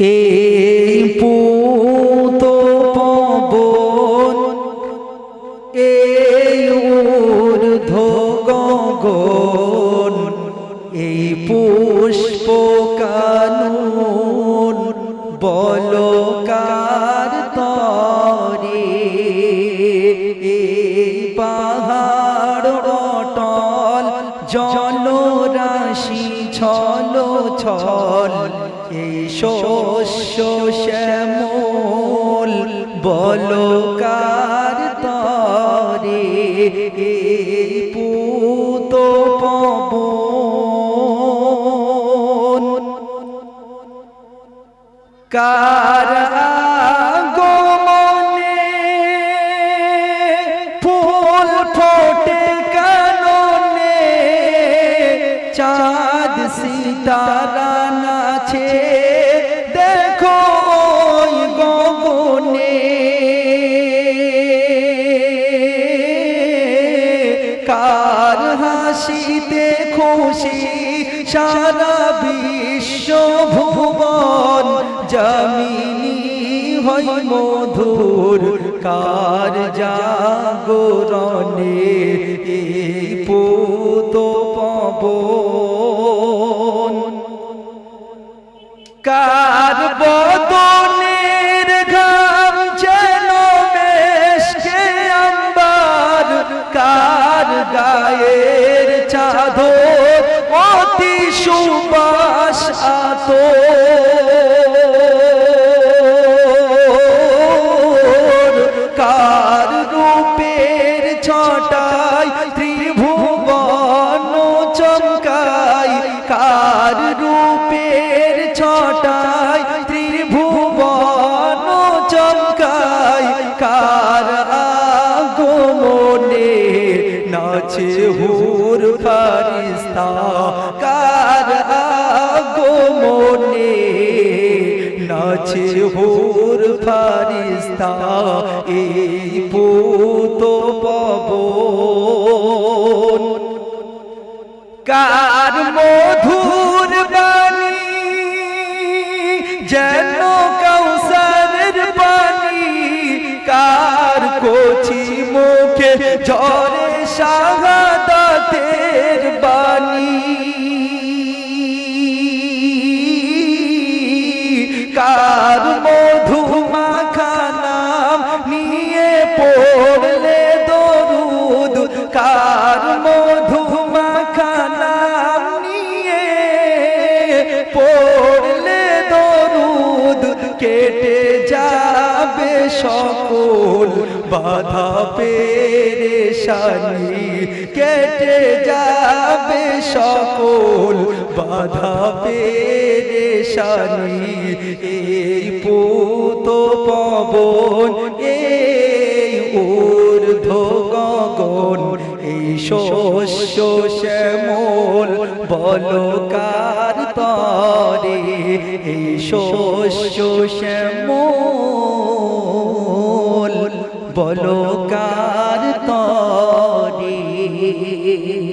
এই পুত পবন এই ঊর্ধ্ব গগন এই পুষ্প কানুন বলকার তরে এই পাহাড় ছল এই শস্য শ্যামল বলকার তরে পুত পবন। কার ফুল ফোটে কাননে চাঁদ সিতারা নাচে, দেখো ওই গগনে। কার হাসিতে খুশি সারা বিশ্ব ভুবন জমিনি হই মধুর, কার জাগরণে এই পুত পবন। কার বদনের ঘাম যেন মেশকে আম্বার কার গায়ের চাদর কার রূপের ছটায় ত্রিভুবন চমকায়। কার আগমনে নাচে হুর ফারিস্তা? কার আগমনে নাচে হুর ফারিস্তা? এই পুত পবন। কার মধুর ঝরে শাহাদাতের বাণী। কার মধু মাখানাম নিয়ে পড়লে দরুদ? কার মধু মাখানাম নিয়ে পড়লে দরুদ? কেটে যাবে সকল বাধা পেরেশানি কেটে যাবে সকল বাধা পেরেশানি এই পুত পবন, এই ঊর্ধ্ব গগন, এই শস্য শ্যামল বলকার তরে, এই শস্য শ্যামল বলকার Yeah.